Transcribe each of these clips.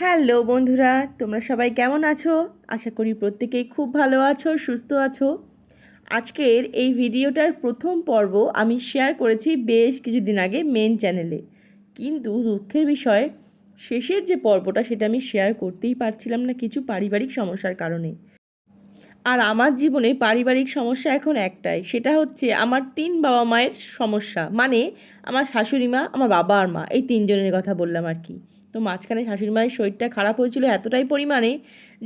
Hello বন্ধুরা, তোমরা সবাই কেমন আছো? আশা করি প্রত্যেকেই খুব ভালো আছো, সুস্থ আছো। আজকের এই ভিডিওটার প্রথম পর্ব আমি শেয়ার করেছি বেশ কিছুদিন আগে মেন চ্যানেলে কিন্তু দুঃখের বিষয়, শেষের যে পর্বটা সেটা আমি শেয়ার করতেই পারছিলাম না কিছু পারিবারিক সমস্যার কারণে। আর আমার জীবনে পারিবারিক সমস্যা এখন একটাই, সেটা হচ্ছে আমার তিন বাবা মায়ের সমস্যা। মানে আমার শাশুড়ি মা, আমার বাবা আর মা, এই তিনজনের কথা বললাম আর কি। তো মাঝখানে শাশুড়ি মায়ের শরীরটা খারাপ হয়েছিল এতটাই পরিমাণে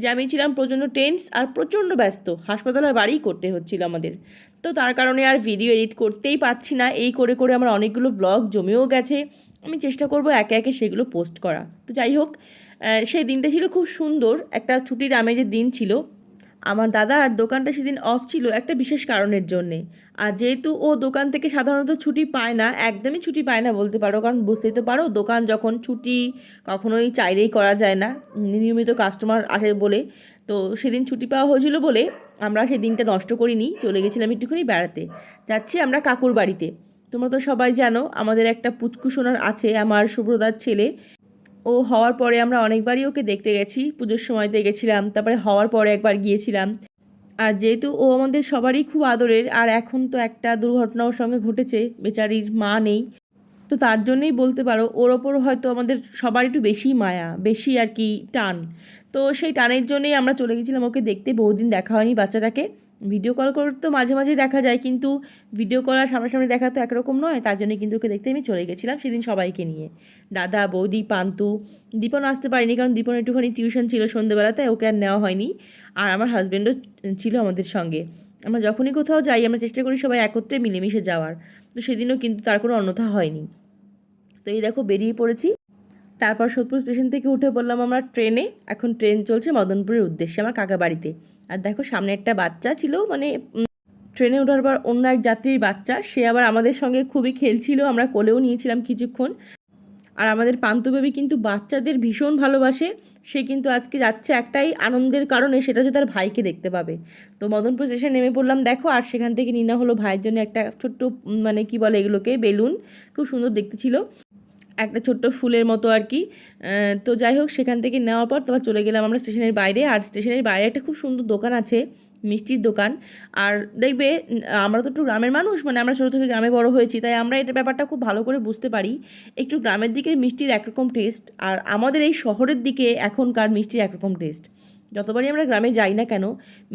যে আমি ছিলাম প্রচণ্ড টেন্স আর প্রচণ্ড ব্যস্ত। হাসপাতাল আর বাড়িই করতে হচ্ছিল আমাদের। তো তার কারণে আর ভিডিও এডিট করতেই পারছি না। এই করে করে আমার অনেকগুলো ব্লগ জমেও গেছে। আমি চেষ্টা করব একে একে সেগুলো পোস্ট করা। তো যাই হোক সেই দিনটা ছিল খুব সুন্দর। একটা ছুটির আমেজের দিন ছিল। আমার দাদা আর দোকানটা সেদিন অফ ছিল একটা বিশেষ কারণের জন্যে। আর যেহেতু ও দোকান থেকে সাধারণত ছুটি পায় না, একদমই ছুটি পায় না বলতে পারো, কারণ বুঝতেই তো পারো দোকান যখন ছুটি কখনোই চাইলেই করা যায় না, নিয়মিত কাস্টমার আসে বলে। তো সেদিন ছুটি পাওয়া হয়েছিল বলে আমরা সেই দিনটা নষ্ট করিনি, চলে গেছিলাম একটুখানি বেড়াতে। যাচ্ছি আমরা কাকুর বাড়িতে। তোমরা তো সবাই জানো, আমাদের একটা পুচকু সোনার আছে, আমার শুভ্রদার ছেলে। ও হওয়ার পরে আমরা অনেকবারই ওকে দেখতে গেছি, পুজোর সময়তে গেছিলাম, তারপরে হওয়ার পরে একবার গিয়েছিলাম। আর যেহেতু ও আমাদের সবারই খুব আদরের, আর এখন তো একটা দুর্ঘটনা ওর সঙ্গে ঘটেছে, বেচারির মা নেই, তো তার জন্যই বলতে পারো, ওর ওপর হয়তো আমাদের সবার একটু বেশি মায়া, বেশি আর কি টান। তো সেই টানের জন্যই আমরা চলে গেছিলাম ওকে দেখতে, বহুদিন দেখা হয়নি বাচ্চাটাকে। ভিডিও কল করে তো মাঝে মাঝে দেখা যায়, কিন্তু ভিডিও কল আর সামনাসামনি দেখা তো একরকম নয়, তার জন্য কিন্তু ওকে দেখতে আমি চলে গেছিলাম সেদিন সবাইকে নিয়ে। দাদা, বৌদি, পান্তু, দীপন আসতে পারিনি কারণ দীপন একটুখানি টিউশন ছিল সন্ধ্যেবেলাতে ওকে আর নেওয়া হয়নি। আর আমার হাজব্যান্ডও ছিল আমাদের সঙ্গে। আমরা যখনই কোথাও যাই, আমরা চেষ্টা করি সবাই একত্রে মিলেমিশে যাওয়ার। তো সেদিনও কিন্তু তার কোনো অন্যথা হয়নি। তো এই দেখো, বেরিয়ে পড়েছি। তারপর সোদপুর স্টেশন থেকে উঠে পড়লাম আমরা ট্রেনে। এখন ট্রেন চলছে মদনপুরের উদ্দেশ্যে আমার কাকা বাড়িতে। আর দেখো সামনে একটা বাচ্চা ছিল মানে ট্রেনে ওঠার পর অন্য এক যাত্রীর বাচ্চা। সে আবার আমাদের সঙ্গে খুবই খেলছিল, আমরা কোলেও নিয়েছিলাম কিছুক্ষণ। আর আমাদের পান্তু বেবি কিন্তু বাচ্চাদের ভীষণ ভালোবাসে। সে কিন্তু আজকে যাচ্ছে একটাই আনন্দের কারণে, সেটা হচ্ছে তার ভাইকে দেখতে পাবে। তো মদনপুর স্টেশনে নেমে পড়লাম, দেখো, আর সেখান থেকে নিনা হলো ভাইয়ের জন্য একটা ছোট্ট মানে কি বলে এগুলোকে, বেলুন। খুব সুন্দর দেখতে ছিল। একটা ছোট্ট ফুলের মতো আর কি। তো যাই হোক, সেখান থেকে নেওয়ার পর তারপর চলে গেলাম আমরা স্টেশনের বাইরে। আর স্টেশনের বাইরে একটা খুব সুন্দর দোকান আছে, মিষ্টির দোকান। আর দেখবে আমরা তো একটু গ্রামের মানুষ মানে আমরা ছোটো থেকে গ্রামে বড় হয়েছি, তাই আমরা এটা ব্যাপারটা খুব ভালো করে বুঝতে পারি। একটু গ্রামের দিকে মিষ্টির একরকম টেস্ট আর আমাদের এই শহরের দিকে এখনকার মিষ্টির একরকম টেস্ট যতবারই আমরা গ্রামে যাই না কেন,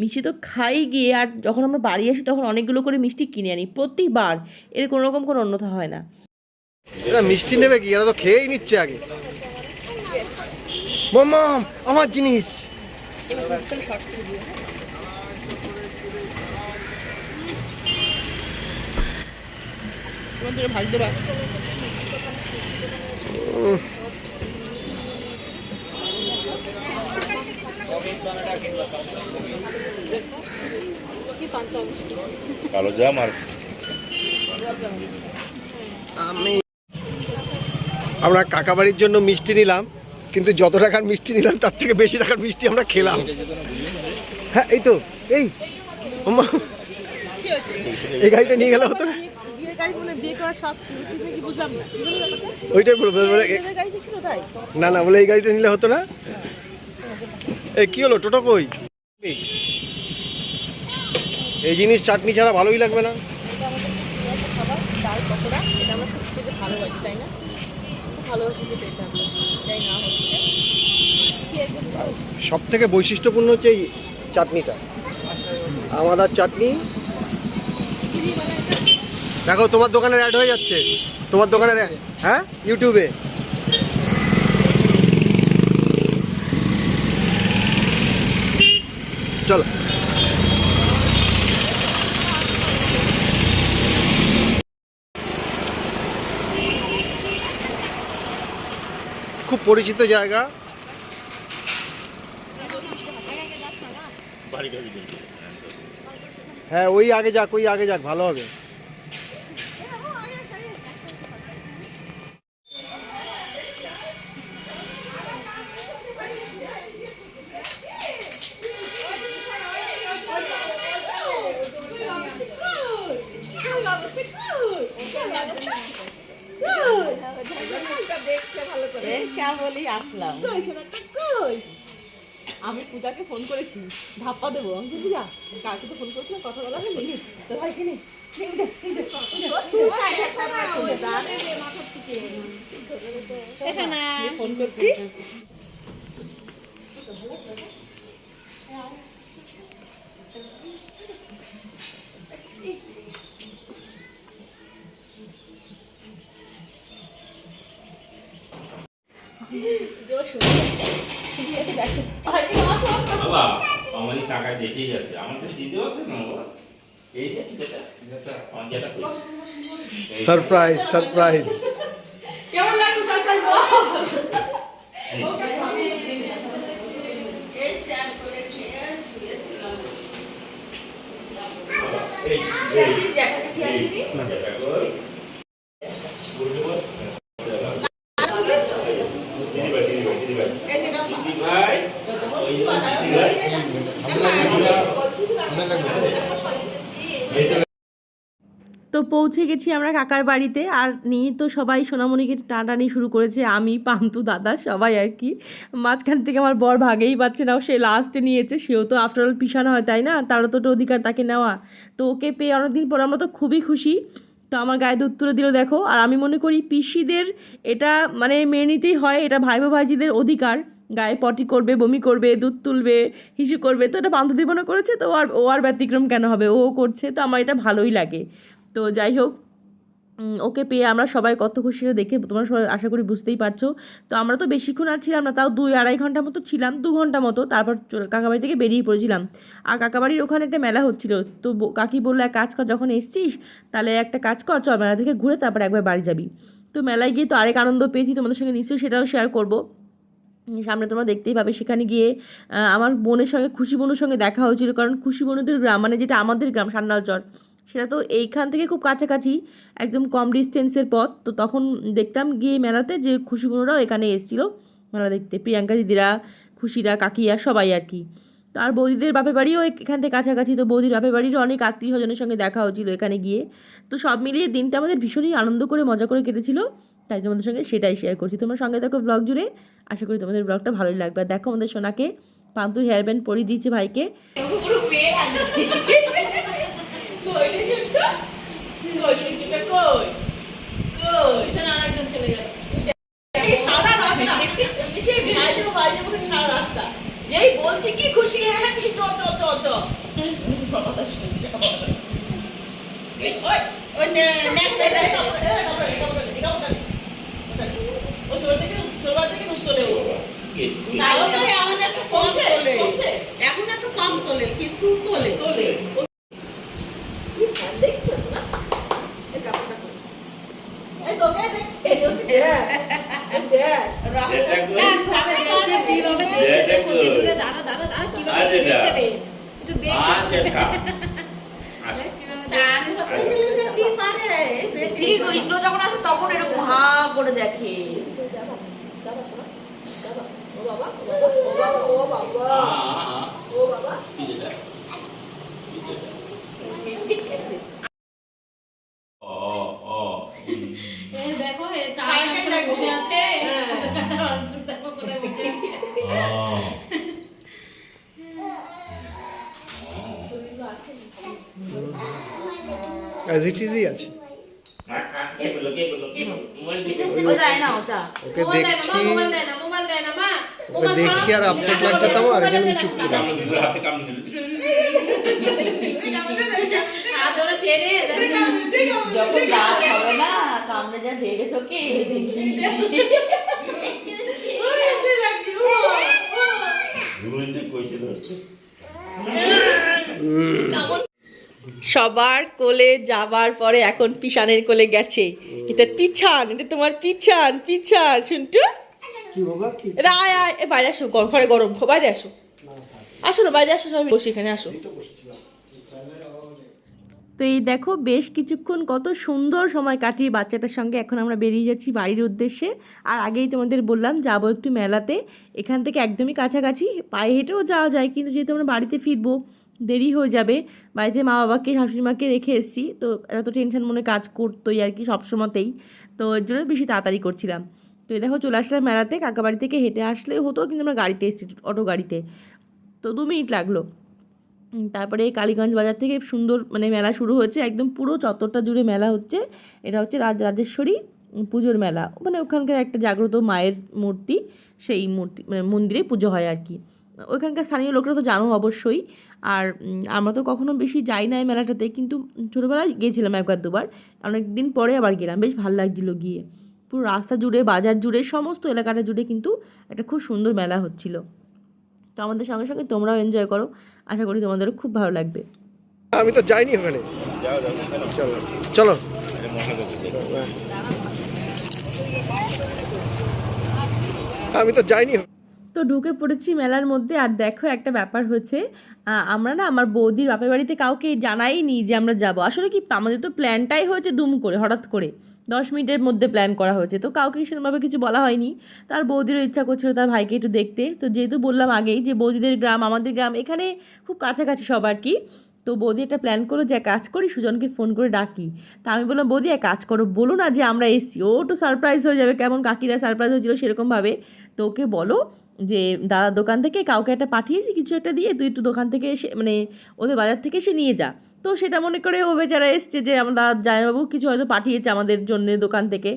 মিষ্টি তো খাই গিয়ে, আর যখন আমরা বাড়ি আসি, তখন অনেকগুলো করে মিষ্টি কিনে আনি। প্রতিবার এর কোনো রকম কোনো অন্যথা হয় না। এরা মিষ্টি নেবে কি? এরা তো খেয়েই নিচ্ছে আগে। মাম আমার জিনিস। কালো জাম আর আমি আমরা কাকা বাড়ির জন্য মিষ্টি নিলাম, কিন্তু যত টাকার মিষ্টি নিলাম, তার থেকে বেশি টাকার মিষ্টি আমরা খেলাম। হ্যাঁ এই তো, এই। এই গাড়িটা নিয়ে গেলে হতো না? ওইটাই বলব না না, বলে এই গাড়িটা নিলে হতো না। এই, কি হলো, টোটো কই? এই। জিনিস চাটনি ছাড়া ভালোই লাগবে না। খাবার, ডাল, পকোড়া, এটা আমরা খেতে তাই না? সব থেকে বৈশিষ্ট্যপূর্ণ হচ্ছে এই চাটনিটা। আমাদের চাটনি। দেখো, তোমার দোকানের অ্যাড হয়ে যাচ্ছে। তোমার দোকানের হ্যাঁ? ইউটিউবে চলো। পরিচিত জায়গা। হ্যাঁ ওই আগে যাক ওই আগে যাক ভালো হবে। দেবো আমি পূজা কালকে তো ফোন করেছিলাম কথা বলা হয়নি তো ভাই কিনে ফোন করছি আমাদের টাকা দেখেই যাচ্ছে আমার তো চিনতে পারছে না বাবা এই যে সারপ্রাইজ সারপ্রাইজ কেমন লাগছে সারপ্রাইজ এই যেটা কই বলতে বল দিদি ভাই দিদি ভাই দিদি ভাই দিদি ভাই ওই যে দিদি ভাই এই তো তো পৌঁছে গেছি আমরা কাকার বাড়িতে। আর নিয়ে তো সবাই সোনামণিকে টানাটানি শুরু করেছে, আমি পান্তু দাদা, সবাই আর কি। মাঝখান থেকে আমার বর ভাগেই পাচ্ছে না সে লাস্টে নিয়েছে, সেও তো আফটার অল পিছানো হয়, তাই না? তারও তো অধিকার তাকে নেওয়া। তো ওকে পেয়ে অনেকদিন পর আমরা তো খুবই খুশি। তো আমার গায়ে দুধ তুলে দিল, দেখো। আর আমি মনে করি পিসিদের এটা মানে মেনে নিতেই হয়, এটা ভাই ভাইজিদের অধিকার। গায়ে পটি করবে, বমি করবে, দুধ তুলবে, হিসু করবে, তো এটা পান্তু জীবনে করেছে, তো ও আর ও আর ব্যতিক্রম কেন হবে? ও করছে, তো আমার এটা ভালোই লাগে। তো যাই হোক ওকে পেয়ে আমরা সবাই কত খুশি হয়ে দেখে তোমরা সবাই আশা করি বুঝতেই পারছ। তো আমরা তো বেশিক্ষণ আর ছিলাম না, তাও দুই আড়াই ঘণ্টা মতো ছিলাম, দু ঘণ্টা মতো। তারপর কাকাবাড়ি থেকে বেরিয়ে পড়েছিলাম। আর কাকাবাড়ির ওখানে একটা মেলা হচ্ছিল। তো কাকি বলল, এক কাজ কর, যখন এসছিস, তাহলে একটা কাজ কর, চল মেলা থেকে ঘুরে তারপর একবার বাড়ি যাবি। তো মেলায় গিয়ে তো আরেক আনন্দ পেয়েছি, তোমাদের সঙ্গে নিশ্চয়ই সেটাও শেয়ার করব। সামনে তোমরা দেখতেই পাবে, সেখানে গিয়ে আমার বোনের সঙ্গে, খুশি বোনের সঙ্গে দেখা হয়েছিল। কারণ খুশি বোনদের গ্রাম মানে যেটা আমাদের গ্রাম, সান্নালচর। সেটা তো এইখান থেকে খুব কাছাকাছি, একদম কম ডিস্টেন্সের পথ। তো তখন দেখতাম গিয়ে মেলাতে যে খুশি বোনরাও এখানে এসেছিল। মেলা দেখতে, প্রিয়াঙ্কা দিদিরা, খুশিরা, কাকিয়া, সবাই আর কি। তো আর বৌদিদের বাপের বাড়িও এখান থেকে কাছাকাছি। তো বৌদির বাপের বাড়িরও অনেক আত্মীয় স্বজনের সঙ্গে দেখা হয়েছিল এখানে গিয়ে। তো সব মিলিয়ে দিনটা আমাদের ভীষণই আনন্দ করে, মজা করে কেটেছিল। তাই তোমাদের সঙ্গে সেটাই শেয়ার করছি। তোমার সঙ্গে দেখো ব্লগ জুড়ে। আশা করি তোমাদের ব্লগটা ভালোই লাগবে। দেখো আমাদের সোনাকে, পান্তুর হেয়ার ব্যান্ড পরিয়ে দিয়েছে ভাইকে। যেই বলছি কি খুশি হয়ে না চ চ চ চ এখন একটু কম তোলে কম তোলে তোলে যেটা কই কীভাবে দেখো, দেখো। দাঁড়া দাঁড়া দাঁড়া আজ এটা। দেখতে দে একটু দেখতে আজ এটা দেখ কীভাবে হ্যাঁ। দেখছে। আচ্ছা। হ্যাঁ, আচ্ছা। হ্যাঁ, হ্যাঁ, অ্যাজ ইট ইজই আছে ওকে দেখছি ওকে দেখছি আর আপসেট লাগছে তো আমার এটা আমি চুপ করে যখন রাত হবে না কামড়ে যা দেবে তোকে ঘুরেছে সবার কোলে যাবার পরে এখন পিছানের কোলে গেছে। এটা পিছান এটা তোমার পিছান পিছান শুনটু? কি বাবা কি? রায় আয় এ বাইরে আসো গরম ঘরে গরম বাইরে আসো। আসো না বাইরে আসো সবাই বসে এখানে আসো। তো এই দেখো বেশ কিছুক্ষণ কত সুন্দর সময় কাটিয়ে বাচ্চাটার সঙ্গে এখন আমরা বেরিয়ে যাচ্ছি বাড়ির উদ্দেশ্যে। আর আগেই তোমাদের বললাম যাব একটু মেলাতে। এখান থেকে একদমই কাছাকাছি পায়ে হেঁটেও যাওয়া যায় কিন্তু যেহেতু আমরা বাড়িতে ফিরবো দেরি হয়ে যাবে। বাড়িতে মা বাবাকে শাশুড়িমাকে রেখে এসেছি। তো এরা তো টেনশন মনে কাজ করতোই আর কি সবসময়তেই। তো এর জন্য বেশি তাড়াতাড়ি করছিলাম। তো এই দেখো চলে আসলাম মেলাতে। কাকা বাড়ি থেকে হেঁটে আসলে হতো, কিন্তু আমরা গাড়িতে এসেছি, অটো গাড়িতে। তো দু মিনিট লাগল। তারপরে কালীগঞ্জ বাজার থেকে সুন্দর মানে মেলা শুরু হয়েছে। একদম পুরো চত্বরটা জুড়ে মেলা হচ্ছে। এটা হচ্ছে রাজ, রাজেশ্বরী পুজোর মেলা। মানে ওখানকার একটা জাগ্রত মায়ের মূর্তি, সেই মূর্তি মানে মন্দিরে পুজো হয় আর কি। ওইখানকার স্থানীয় লোকরা তো জানো অবশ্যই। আর আমরা তো কখনো বেশি যাই না এই মেলাটাতে, কিন্তু ছোটোবেলায় গিয়েছিলাম একবার দুবার। অনেক দিন পরে আবার গেলাম, বেশ ভালো লাগছিল গিয়ে। পুরো রাস্তা জুড়ে, বাজার জুড়ে, সমস্ত এলাকাটা জুড়ে কিন্তু একটা খুব সুন্দর মেলা হচ্ছিল। তো আমাদের সঙ্গে সঙ্গে তোমরাও এনজয় করো। আশা করি তোমাদেরও খুব ভালো লাগবে। আমি তো যাইনি ওখানে। চলো। আমি তো যাইনি তো ঢুকে পড়েছি মেলার মধ্যে। আর দেখো, একটা ব্যাপার হচ্ছে আমরা না আমার বৌদির বাপের বাড়িতে কাউকে জানাইনি যে আমরা যাব। আসলে কি, আমাদের তো প্ল্যানটাই হয়েছে দুম করে, হঠাৎ করে। দশ মিনিটের মধ্যে প্ল্যান করা হয়েছে। তো কাউকে সেরকমভাবে কিছু বলা হয়নি। তার বৌদিরও ইচ্ছা করছিল তার ভাইকে একটু দেখতে। তো যেহেতু বললাম আগেই যে বৌদিদের গ্রাম, আমাদের গ্রাম এখানে খুব কাছাকাছি সব আর কি। তো বৌদি একটা প্ল্যান করো যে কাজ করি, সুজনকে ফোন করে ডাকি। তা আমি বললাম, বৌদি, এক কাজ করো, বলো না যে আমরা এসছি। ও একটু সারপ্রাইজ হয়ে যাবে, কেমন কাকিরা সারপ্রাইজ হয়েছিল সেরকমভাবে। তো ওকে বলো যে দাদার দোকান থেকে কাউকে একটা পাঠিয়েছি, কিছু একটা দিয়ে তুই একটু দোকান থেকে এসে মানে ওদের বাজার থেকে এসে নিয়ে যা। তো সেটা মনে করে ও বেচারা এসছে যে আমার দাদা জামাইবাবু কিছু হয়তো পাঠিয়েছে আমাদের জন্য দোকান থেকে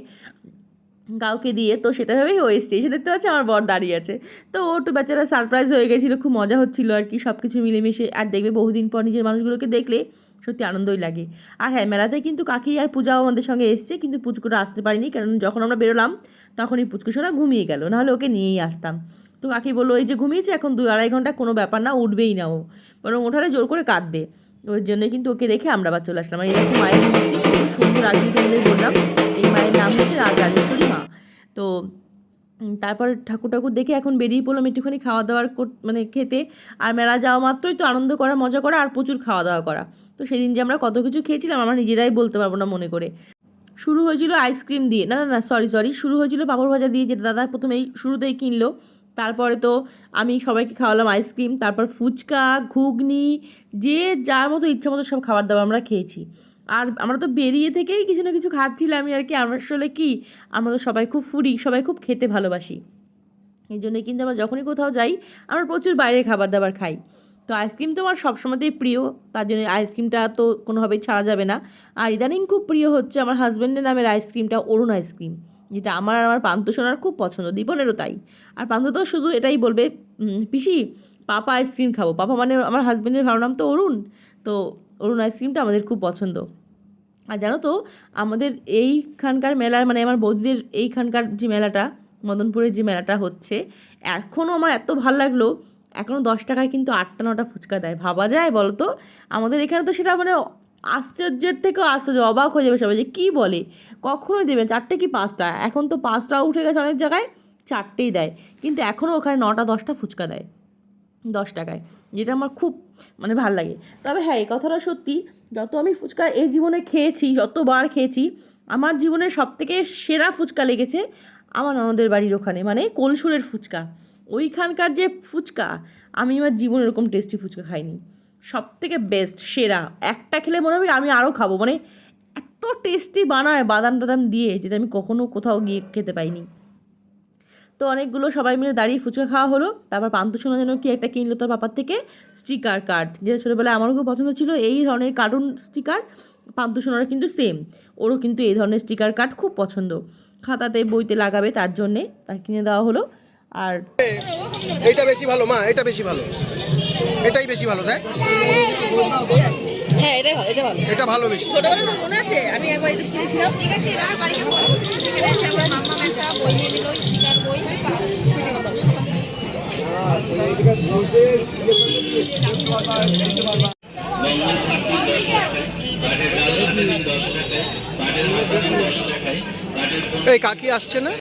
কাউকে দিয়ে। তো সেটা ভেবেই ও এসছে। এসে দেখতে পাচ্ছে আমার বর দাঁড়িয়ে আছে। তো ও একটু বেচারা সারপ্রাইজ হয়ে গেছিল, খুব মজা হচ্ছিল আর কি সব কিছু মিলেমিশে। আর দেখবে বহুদিন পর নিজের মানুষগুলোকে দেখলে সত্যি আনন্দই লাগে। আর হ্যাঁ মেলাতে কিন্তু কাকি আর পূজাও আমাদের সঙ্গে এসছে, কিন্তু পুচকুটা আসতে পারিনি। কারণ যখন আমরা বেরোলাম, তখনই পুচকু সোনা ঘুমিয়ে গেল। নাহলে ওকে নিয়েই আসতাম। তো কাকি বলল, এই যে ঘুমিয়েছে, এখন দু আড়াই ঘণ্টা কোনো ব্যাপার না, উঠবেই না ও। বরং ওঠালে জোর করে কাঁদবে। ওর জন্য কিন্তু ওকে রেখে আমরা আবার চলে আসলাম। আর এরকম মায়ের মূর্তি, সুন্দর তোমাদের বললাম, এই মায়ের নাম হচ্ছে রাজ রাজেশ্বরী মা। তো তারপর ঠাকুর ঠাকুর দেখে এখন বেরিয়ে পড়লাম একটুখানি খাওয়া দাওয়ার মানে খেতে। আর মেলা যাওয়া মাত্রই তো আনন্দ করা, মজা করা আর প্রচুর খাওয়া দাওয়া করা। তো সেদিন যে আমরা কত কিছু খেয়েছিলাম, আমরা নিজেরাই বলতে পারব না মনে করে। শুরু হয়েছিল আইসক্রিম দিয়ে, না না না সরি সরি শুরু হয়েছিল পাঁপড় ভাজা দিয়ে, যেটা দাদা প্রথমেই শুরুতেই কিনলো। তারপরে তো আমি সবাইকে খাওয়ালাম আইসক্রিম, তারপর ফুচকা, ঘুগনি, যে যার মতো ইচ্ছা মতো সব খাবার দাবার আমরা খেয়েছি। আর আমরা তো বেরিয়ে থেকেই কিছু না কিছু খাচ্ছিলামই আর কি আমরা আসলে কি, আমরা তো সবাই খুব ফুরি, সবাই খুব খেতে ভালোবাসি। এই জন্যই কিন্তু আমরা যখনই কোথাও যাই, আমরা প্রচুর বাইরের খাবার দাবার খাই। তো আইসক্রিম তো আমার সবসময়তেই প্রিয়, তার জন্য আইসক্রিমটা তো কোনোভাবেই ছাড়া যাবে না। আর ইদানিং খুব প্রিয় হচ্ছে আমার হাজব্যান্ডের নামের আইসক্রিমটা, অরুণ আইসক্রিম। যেটা আমার আমার পান্ত সোনার খুব পছন্দ, দীপনেরও তাই। আর পান্ত তো শুধু এটাই বলবে পিসি, পাপা আইসক্রিম খাব। পাপা মানে আমার হাজব্যান্ডের ভালো নাম তো অরুণ। তো অরুণ আইসক্রিমটা আমাদের খুব পছন্দ। আর জানো তো, আমাদের এইখানকার মেলার মানে আমার বৌদিদের এইখানকার যে মেলাটা, মদনপুরের যে মেলাটা হচ্ছে এখনও আমার এত ভালো লাগল এখনও দশ টাকায় কিন্তু আটটা নটা ফুচকা দেয়। ভাবা যায় বলো তো আমাদের এখানে তো সেটা মানে আশ্চর্যের থেকেও আশ্চর্য, অবাক হয়ে যাবে সবাই যে কী বলে? কখনোই দেবে চারটে কি পাঁচটা? এখন তো পাঁচটাও উঠে গেছে অনেক জায়গায়, চারটেই দেয়। কিন্তু এখনও ওখানে নটা দশটা ফুচকা দেয়। দশ টাকায়, যেটা আমার খুব মানে ভালো লাগে। তবে হ্যাঁ এই কথাটা সত্যি, যত আমি ফুচকা এই জীবনে খেয়েছি, যতবার খেয়েছি, আমার জীবনের সবথেকে সেরা ফুচকা লেগেছে আমার ননদের বাড়ির ওখানে মানে কোলসুরের ফুচকা। ওইখানকার যে ফুচকা, আমি আমার জীবনে এরকম টেস্টি ফুচকা খাইনি। সব থেকে বেস্ট সেরা। একটা খেলে মনে হবে আমি আরও খাব। মানে এত টেস্টি বানায় বাদাম টাদাম দিয়ে, যেটা আমি কখনো কোথাও গিয়ে খেতে পাইনি। তো অনেকগুলো সবাই মিলে দাঁড়িয়ে ফুচকা খাওয়া হলো। তারপর পান্ত শোনা যেন কি একটা কিনলো তার পাপার থেকে স্টিকার কার্ড যেটা ছোটোবেলায় আমারও খুব পছন্দ ছিল। এই ধরনের কার্টুন স্টিকার পান্ত সোনারও কিন্তু সেম ওরও কিন্তু এই ধরনের স্টিকার কার্ড খুব পছন্দ। খাতাতে, বইতে লাগাবে তার জন্যে, তাকে কিনে দেওয়া হলো। আর এটা বেশি ভালো, মা, এটা বেশি ভালো। এটাই বেশি ভালো দেখ হ্যাঁ এটাই ভালো এটা ভালো। এটা ভালো বেশি। ছোটোবেলা তো মনে আছে আমি একবার এটা কিনেছিলাম ঠিক আছে? এবার বাড়িতে ফোন এখানে এসে আমার মাম্মা একটা বই নিয়ে নিল স্টিকার বই এই কাকি আসছে না?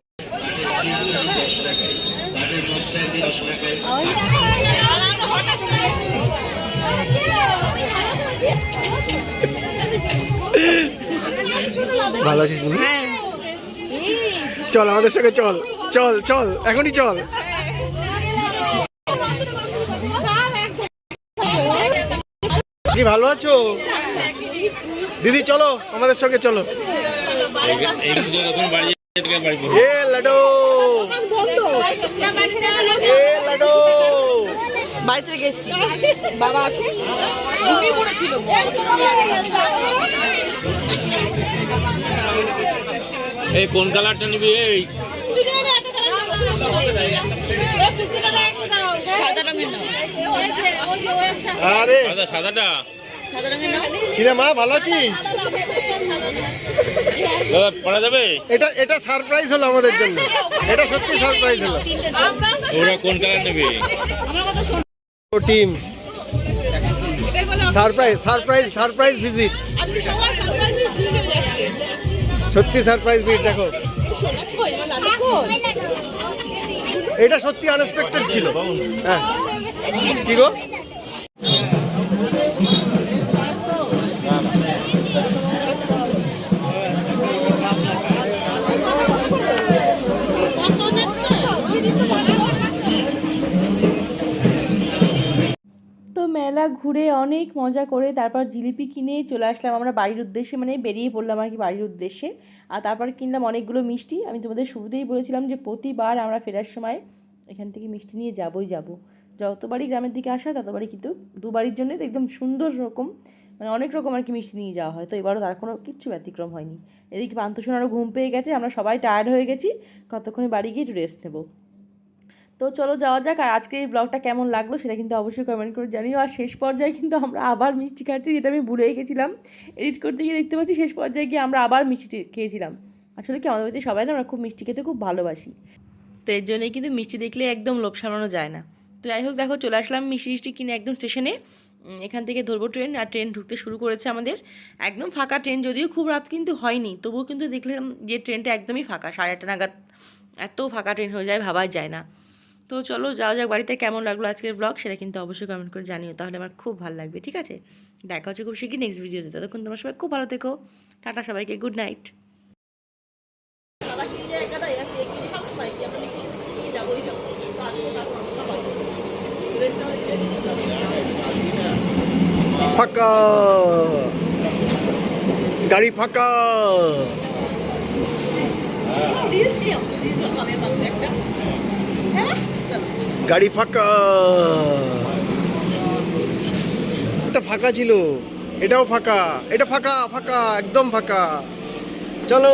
ভালো আছিস বুঝলি চল আমাদের সঙ্গে চল চল চল এখনই চল কি ভালো আছো দিদি চলো আমাদের সঙ্গে চলো এ লাডো। এ লাডো। বাড়ি থেকে এসছি। বাবা আছে? এই কোন কালারটা নিবি এই? সাদা আরে। সাদাটা? সাদা রঙের মা ভালো আছিস? দাদা পড়া যাবে? এটা এটা সারপ্রাইজ হলো আমাদের জন্য। এটা সত্যি সারপ্রাইজ হলো। ওরা কোন কালার নেবে? Team surprise surprise surprise visit সত্যি সারপ্রাইজ ভিজিট দেখো। এটা সত্যি আনএক্সপেক্টেড ছিল। হ্যাঁ। কি গো? মেলা ঘুরে অনেক মজা করে তারপর জিলিপি কিনে চলে আসলাম আমরা বাড়ির উদ্দেশ্যে মানে বেরিয়ে পড়লাম আর কি বাড়ির উদ্দেশ্যে। আর তারপর কিনলাম অনেকগুলো মিষ্টি। আমি তোমাদের শুরুতেই বলেছিলাম যে প্রতিবার আমরা ফেরার সময় এখান থেকে মিষ্টি নিয়ে যাবই যাব। যতবারই গ্রামের দিকে আসা ততবারই কিন্তু দুবারির জন্য একদম সুন্দর রকম মানে অনেক রকম আর কি মিষ্টি নিয়ে যাওয়া হয়। তো এবারও তার কোনো কিচ্ছু ব্যতিক্রম হয়নি। এদিকে পান্তোষণারও ঘুম পেয়ে গেছে, আমরা সবাই টায়ার্ড হয়ে গেছি। কতক্ষণে বাড়ি গিয়ে একটু রেস্ট নেব। তো চলো যাওয়া যাক, আর আজকে এই ব্লগটা কেমন লাগল সেটা কিন্তু অবশ্যই কমেন্ট করে জানিও। আর শেষ পর্যায়ে কিন্তু আমরা আবার মিষ্টি খাচ্ছি, যেটা আমি ভুলেই গেছিলাম। এডিট করতে গিয়ে দেখতে পাচ্ছি শেষ পর্যায়ে গিয়ে আমরা আবার মিষ্টি খেয়েছিলাম। আসলে কি, আমাদের বাড়িতে সবাই না, আমরা খুব মিষ্টি খেতে খুব ভালোবাসি। তো এর জন্যই কিন্তু মিষ্টি দেখলে একদম লোভ সামলানো যায় না। তো যাই হোক, দেখো চলে আসলাম মিষ্টি মিষ্টি কিনে একদম স্টেশনে এখান থেকে ধরবো ট্রেন আর ট্রেন ঢুকতে শুরু করেছে আমাদের। একদম ফাঁকা ট্রেন যদিও খুব রাত কিন্তু হয়নি, তবুও কিন্তু দেখলাম যে ট্রেনটা একদমই ফাঁকা, সাড়ে আটটা নাগাদ এত ফাঁকা ট্রেন হয়ে যায়, ভাবাই যায় না। তো চলো যাওয়া যাক বাড়িতে কেমন লাগল আজকের ব্লগ সেটা কিন্তু অবশ্যই কমেন্ট করে জানিও তাহলে আমার খুব ভালো লাগবে ঠিক আছে দেখা হচ্ছে খুব শিগগির নেক্সট ভিডিওতে ততক্ষণ তোমার সবাই খুব ভালো থেকো টাটা সবাইকে গুড নাইট ফাঁকা গাড়ি ফাঁকা একটা হ্যাঁ গাড়ি ফাঁকা। এটা ফাঁকা ছিল। এটাও ফাঁকা। এটা ফাঁকা ফাঁকা, একদম ফাঁকা। চলো।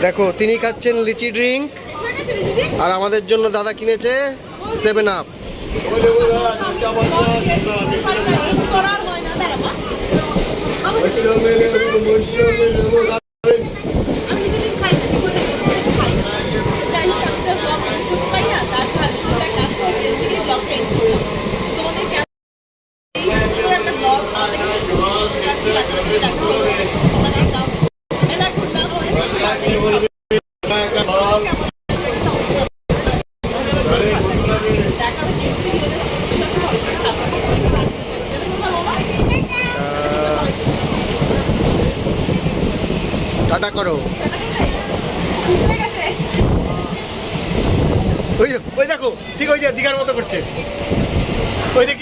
দেখো, তিনি খাচ্ছেন লিচি ড্রিঙ্ক। আর আমাদের জন্য দাদা কিনেছে সেভেন আপ।